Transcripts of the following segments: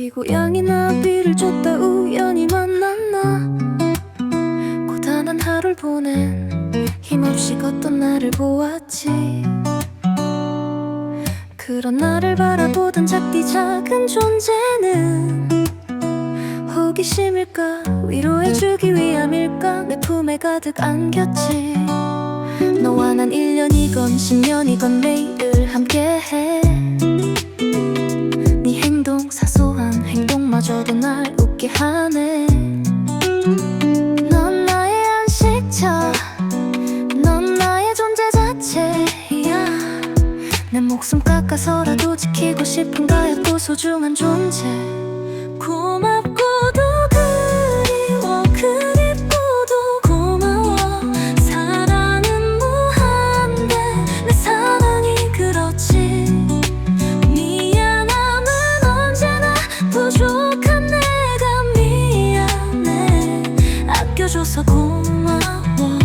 이 고양이 나 비를 줬다 우연히 만났나? 고단한 하루를 보낸 힘없이 걷던 나를 보았지. 그런 나를 바라보던 작디 작은 존재는 호기심일까 위로해주기 위함일까 내 품에 가득 안겼지. 너와 난 1년이건 10년이건 매일을 함께해 마저도 날 웃게 하네. 넌 나의 안식처. 넌 나의 존재 자체야. 내 목숨 깎아서라도 지키고 싶은 가엾고 소중한 존재. 고맙고 부족한 내가 미안해. 아껴줘서 고마워.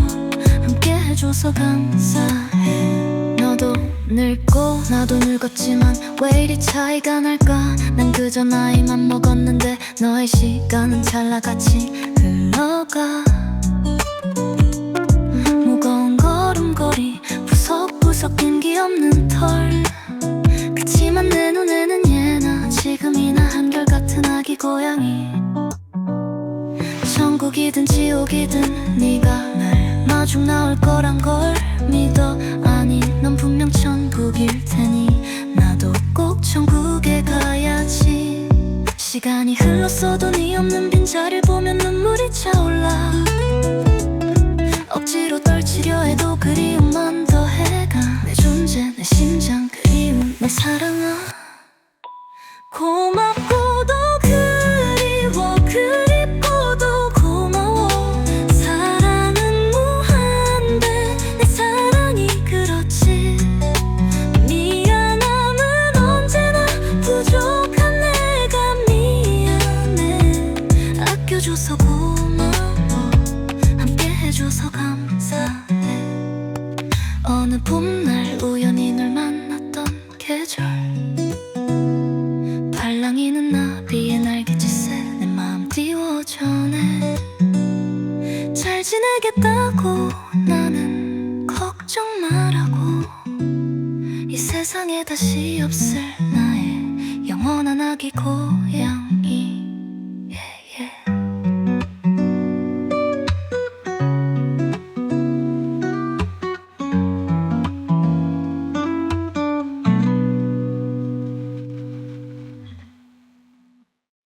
함께 해줘서 감사해. 너도 늙고 나도 늙었지만 왜 이리 차이가 날까? 난 그저 나이만 먹었는데 너의 시간은 찰나같이 흘러가. 무거운 걸음걸이 부석부석 끈기 없는 털 아기 고양이. 천국이든 지옥이든 네가 날 마중 나올 거란 걸 믿어. 아니 넌 분명 천국일 테니. 나도 꼭 천국에 가야지. 시간이 흘렀어도 네 없는 빈자리를 보면 눈물이 차올라. 억지로 떨치려 해도 그리움만 더해가. 내 존재 내 심장 그리움 내 사랑 해줘서 감사해. 어느 봄날 우연히 널 만났던 계절. 발랑이는 나비의 날개짓에 내 마음 띄워줘네. 잘 지내겠다고 나는 걱정 말라고. 이 세상에 다시 없을 나의 영원한 아기 고양